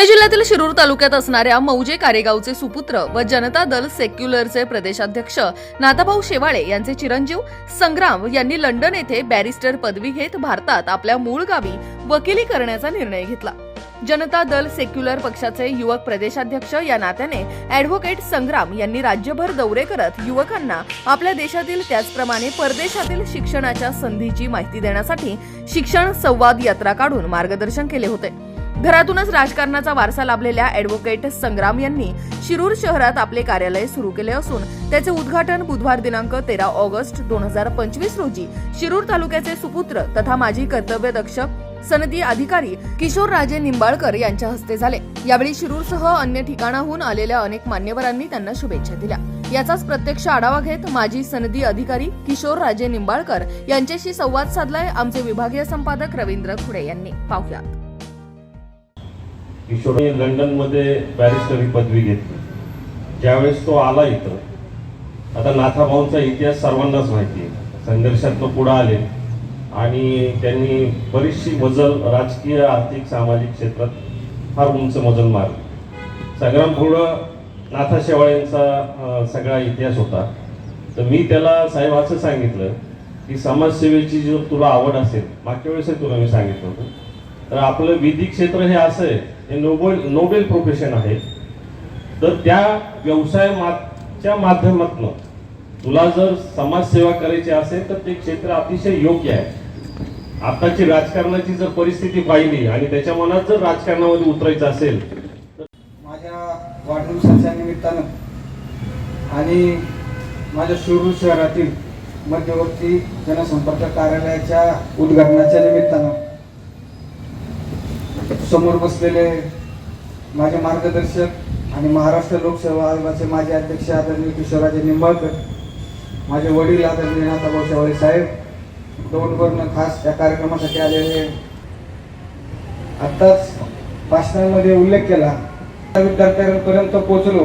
पुणे जिल्ह्यातील शिरूर तालुक्यात असणाऱ्या मौजे कारेगावचे सुपुत्र व जनता दल सेक्युलरचे प्रदेशाध्यक्ष नाथाभाऊ शेवाळे यांचे चिरंजीव संग्राम यांनी लंडन येथे बॅरिस्टर पदवी घेत भारतात आपल्या मूळ गावी वकिली करण्याचा निर्णय घेतला. जनता दल सेक्युलर पक्षाचे युवक प्रदेशाध्यक्ष या नात्याने अॅडव्होकेट संग्राम यांनी राज्यभर दौरे करत युवकांना आपल्या देशातील त्याचप्रमाणे परदेशातील शिक्षणाच्या संधीची माहिती देण्यासाठी शिक्षण संवाद यात्रा काढून मार्गदर्शन केले होते. घरातूनच राजकारणाचा वारसा लाभलेल्या ॲडव्होकेट संग्राम यांनी शिरूर शहरात आपले कार्यालय सुरू केले असून त्याचे उद्घाटन बुधवार दिनांक तेरा ऑगस्ट दोन हजार पंचवीस रोजी शिरूर तालुक्याचे सुपुत्र तथा माजी कर्तव्यदक्ष सनदी अधिकारी किशोर राजे निंबाळकर यांच्या हस्ते झाले. यावेळी शिरूरसह अन्य ठिकाणाहून आलेल्या अनेक मान्यवरांनी त्यांना शुभेच्छा दिल्या. याचाच प्रत्यक्ष आढावा घेत माजी सनदी अधिकारी किशोर राजे निंबाळकर यांच्याशी संवाद साधलाय आमचे विभागीय संपादक रवींद्र खुडे यांनी. पाहुयात. किशोरने लंडनमध्ये बॅरिस्टरी पदवी घेतली. ज्यावेळेस तो आला इथं आता नाथाभाऊंचा इतिहास सर्वांनाच माहिती आहे. संघर्षातनं पुढं आले. आणि त्यांनी बरीचशी मजल राजकीय आर्थिक सामाजिक क्षेत्रात फार उंच मजल मारली. संग्राम पुढं नाथा शेवाळ्यांचा सगळा इतिहास होता. तर मी त्याला साहेब असं सांगितलं की समाजसेवेची जर तुला आवड असेल मागच्या वेळेसही तुला मी सांगितलं होतं. तर आपलं विधी क्षेत्र हे असं आहे. हे नोबेल नोबेल प्रोफेशन आहे. तर त्या व्यवसायाच्या माध्यमातून तुला जर समाजसेवा करायची असेल तर ते क्षेत्र अतिशय योग्य आहे. आताची राजकारणाची जर परिस्थिती पाहिली आणि त्याच्या मनात जर राजकारणामध्ये उतरायचं असेल माझ्या वाढदिवसाच्या निमित्तानं आणि माझ्या शिरूर शहरातील मध्यवर्ती जनसंपर्क कार्यालयाच्या उद्घाटनाच्या निमित्तानं समोर बसलेले माझे मार्गदर्शक आणि महाराष्ट्र लोकसेवा आयोगाचे माजी अध्यक्ष आदरणीय किशोराजे निंबाळकर माझे वडील आदरणीय नाथाभाऊ शेवाळे साहेब दोनवरनं खास त्या कार्यक्रमासाठी आलेले. आत्ताच भाषणांमध्ये उल्लेख केला. त्या विद्यार्थ्यांपर्यंत पोहोचलो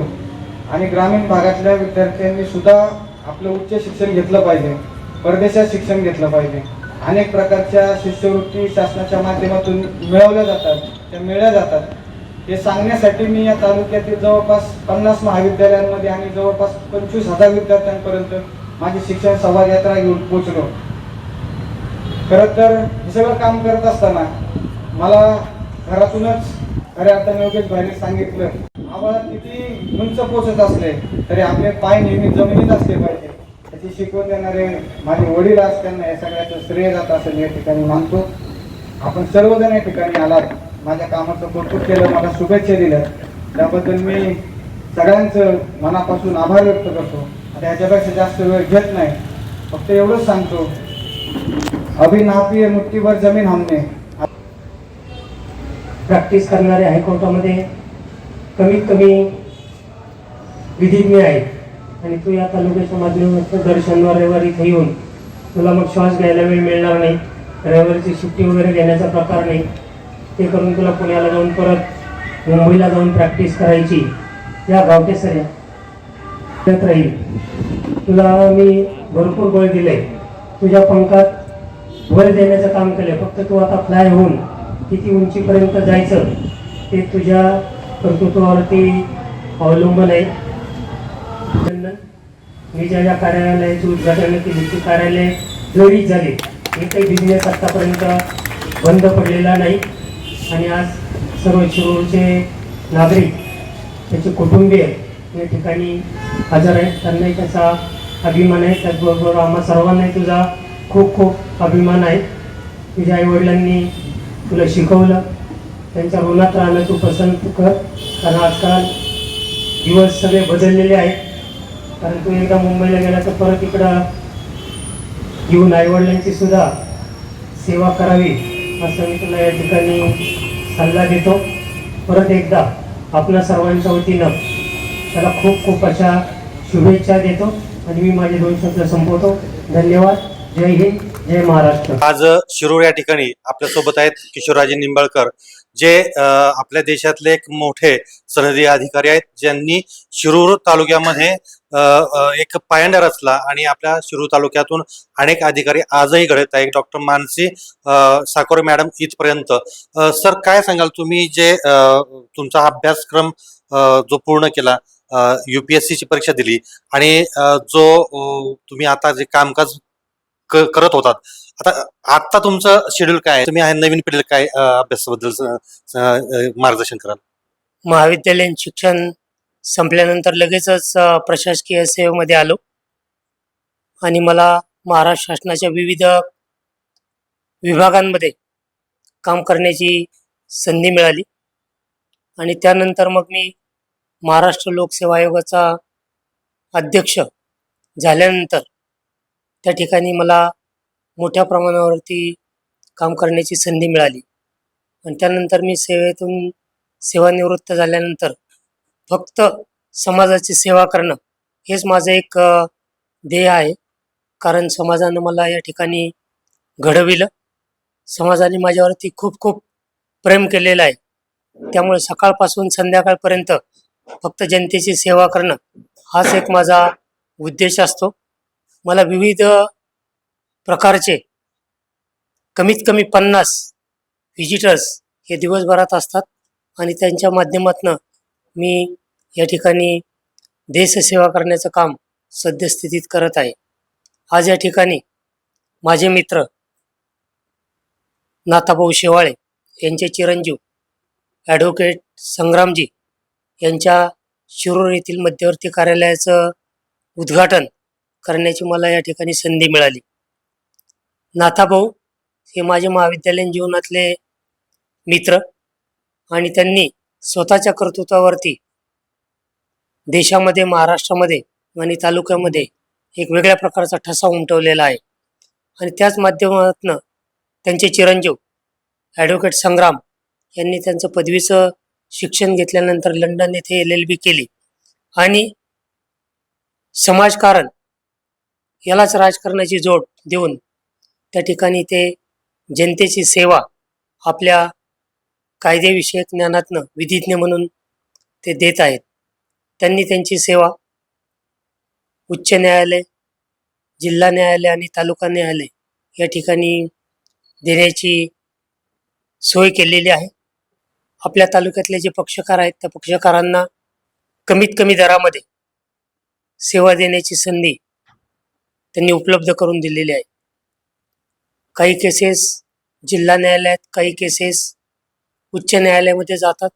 आणि ग्रामीण भागातल्या विद्यार्थ्यांनी सुद्धा आपलं उच्च शिक्षण घेतलं पाहिजे परदेशात शिक्षण घेतलं पाहिजे. अनेक प्रकारच्या शिष्यवृत्ती शासनाच्या माध्यमातून मिळवल्या जातात त्या मिळल्या जातात. हे सांगण्यासाठी मी या तालुक्यातील जवळपास पन्नास महाविद्यालयांमध्ये आणि जवळपास पंचवीस हजार विद्यार्थ्यांपर्यंत माझी शिक्षण संवाद यात्रा घेऊन पोहोचलो. खरं तर हे सगळं काम करत असताना मला घरातूनच खऱ्या अर्थाने योगेश भाईने सांगितलं आम्हाला किती उंच पोचत असले तरी आपले पाय नेहमी जमिनीत असले पाहिजे. त्याची शिकवण देणारे माझे वडील आज त्यांना या सगळ्याचं श्रेय जात असेल या ठिकाणी मानतो. आपण सर्वजण या ठिकाणी आलात. माझ्या कामाचं कौतुक केलं मला शुभेच्छा दिल्या. त्याबद्दल मी सगळ्यांचं मनापासून आभार व्यक्त करतो. आता ह्याच्यापेक्षा जास्त वेळ घेत नाही. फक्त एवढंच सांगतो. अभिनापी नापी जमीन हमने प्रॅक्टिस करणारे हायकोर्टामध्ये कमीत कमी विधिज्ञ आहेत. आणि तू या तालुक्याच्या माध्यमातून दर शनिवार रविवारी इथे येऊन तुला मग श्वास घ्यायला वेळ मिळणार नाही. रविवारीची सुट्टी वगैरे घेण्याचा प्रकार नाही. ते करून तुला पुण्याला जाऊन परत मुंबईला जाऊन प्रॅक्टिस करायची. या गावठेसऱ्या त्यात राहील. तुला मी भरपूर बळ दिले तुझ्या पंखात बळ देण्याचं काम केलं फक्त तू आता फ्लाय होऊन किती उंचीपर्यंत जायचं ते तुझ्या कर्तृत्वावरती अवलंबून आहे. मी ज्या ज्या कार्यालयाची उद्घाटन केली. ती कार्यालय जरी झाले. एकही बिझनेस आतापर्यंत बंद पडलेला नाही. आणि आज सर्व शिरूरचे नागरिक त्याचे कुटुंबीय या ठिकाणी हजर आहेत. त्यांनाही त्याचा अभिमान आहे. त्याचबरोबर आम्हा सर्वांनाही तुझा खूप खूप अभिमान आहे. तुझ्या आईवडिलांनी तुला शिकवलं. त्यांच्या ऋणात राहणं तू पसंत कर. कारण आजकाल दिवस सगळे बदललेले आहेत. कारण तू एकदा मुंबईला गेला तर परत इकडं येऊन आईवडिलांची सुद्धा सेवा करावी असं मी तुला या ठिकाणी सल्ला देतो. परत एकदा आपल्या सर्वांच्या वतीनं त्याला खूप खूप अशा शुभेच्छा देतो आणि मी माझे दोन शब्द संपवतो. धन्यवाद. जय हिंद. जय महाराष्ट्र. आज शिरूर या ठिकाणी आपल्यासोबत आहेत किशोरराजे निंबाळकर. जे आपल्या देशातले एक मोठे सनदी अधिकारी आहेत ज्यांनी शिरूर तालुक्यामध्ये एक पायंडा रचला आणि आपल्या शिरूर तालुक्यातून अनेक अधिकारी आजही घडत आहेत. डॉक्टर मानसी साकोरे मॅडम इथपर्यंत. सर काय सांगाल? तुम्ही जे तुमचा अभ्यासक्रम जो पूर्ण केला युपीएससीची परीक्षा दिली आणि जो तुम्ही आता जे कामकाज करत होतात. आता आता तुमचं शेड्यूल काय आहे? तुम्ही आहे नवीन पिढीला काय अभ्यासाबद्दल मार्गदर्शन कराल? महाविद्यालयीन शिक्षण संपल्यानंतर लगेचच प्रशासकीय सेवेमध्ये आलो. आणि मला महाराष्ट्र शासनाच्या विविध विभागांमध्ये काम करण्याची संधी मिळाली. आणि त्यानंतर मग मी महाराष्ट्र लोकसेवा आयोगाचा अध्यक्ष झाल्यानंतर त्या ठिकाणी मला मोठ्या प्रमाणावरती काम करण्याची संधी मिळाली. आणि त्यानंतर मी सेवेतून सेवानिवृत्त झाल्यानंतर फक्त समाजाची सेवा करणं हेच माझं एक ध्येय आहे. कारण समाजानं मला या ठिकाणी घडविलं. समाजाने माझ्यावरती खूप खूप प्रेम केलेलं आहे. त्यामुळे सकाळपासून संध्याकाळपर्यंत फक्त जनतेची सेवा करणं हाच एक माझा उद्देश असतो. मला विविध प्रकारचे कमीत कमी पन्नास व्हिजिटर्स हे दिवसभरात असतात आणि त्यांच्या माध्यमातनं मी या ठिकाणी देशसेवा करण्याचं काम सद्यस्थितीत करत आहे. आज या ठिकाणी माझे मित्र नाथाभाऊ शेवाळे यांचे चिरंजीव ॲडव्होकेट संग्रामजी यांच्या शिरूर येथील मध्यवर्ती कार्यालयाचं उद्घाटन करण्याची मला या ठिकाणी संधी मिळाली. नाथाभाऊ हे माझे महाविद्यालयीन जीवनातले मित्र आणि त्यांनी स्वतःच्या कर्तृत्वावरती देशामध्ये महाराष्ट्रामध्ये आणि तालुक्यामध्ये एक वेगळ्या प्रकारचा ठसा उमटवलेला आहे. आणि त्याच माध्यमातनं त्यांचे चिरंजीव ॲडव्होकेट संग्राम यांनी त्यांचं पदवीचं शिक्षण घेतल्यानंतर लंडन येथे एल एल बी केली. आणि समाजकारण यालाच राजकारणाची जोड देऊन त्या ठिकाणी ते जनतेची सेवा आपल्या कायदेविषयक ज्ञानातनं विधिज्ञ म्हणून ते देत आहेत. त्यांनी त्यांची सेवा उच्च न्यायालय जिल्हा न्यायालय आणि तालुका न्यायालय या ठिकाणी देण्याची सोय केलेली आहे. आपल्या तालुक्यातले जे पक्षकार आहेत त्या पक्षकारांना कमीत कमी दरामध्ये सेवा देण्याची संधी त्यांनी उपलब्ध करून दिलेली आहे. काही केसेस जिल्हा न्यायालयात काही केसेस उच्च न्यायालयामध्ये जातात.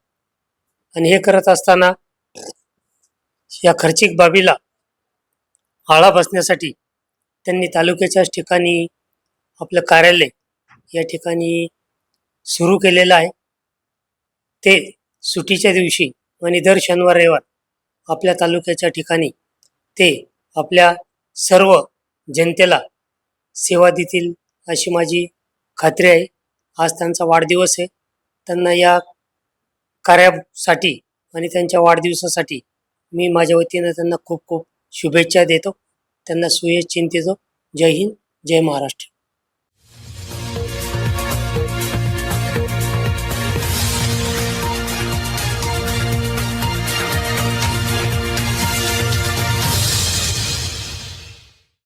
आणि हे करत असताना या खर्चिक बाबीला आळा बसण्यासाठी त्यांनी तालुक्याच्याच ठिकाणी आपलं कार्यालय या ठिकाणी सुरू केलेलं आहे. ते सुटीच्या दिवशी आणि दर शनिवार रविवार आपल्या तालुक्याच्या ठिकाणी ते आपल्या सर्व जनतेला सेवा देतील अशी माझी खात्री आहे. आज त्यांचा वाढदिवस आहे. त्यांना या कार्यासाठी आणि त्यांच्या वाढदिवसासाठी मी माझ्या वतीनं त्यांना खूप खूप शुभेच्छा देतो. त्यांना सुयश चिंतेतो जय हिंद जय महाराष्ट्र.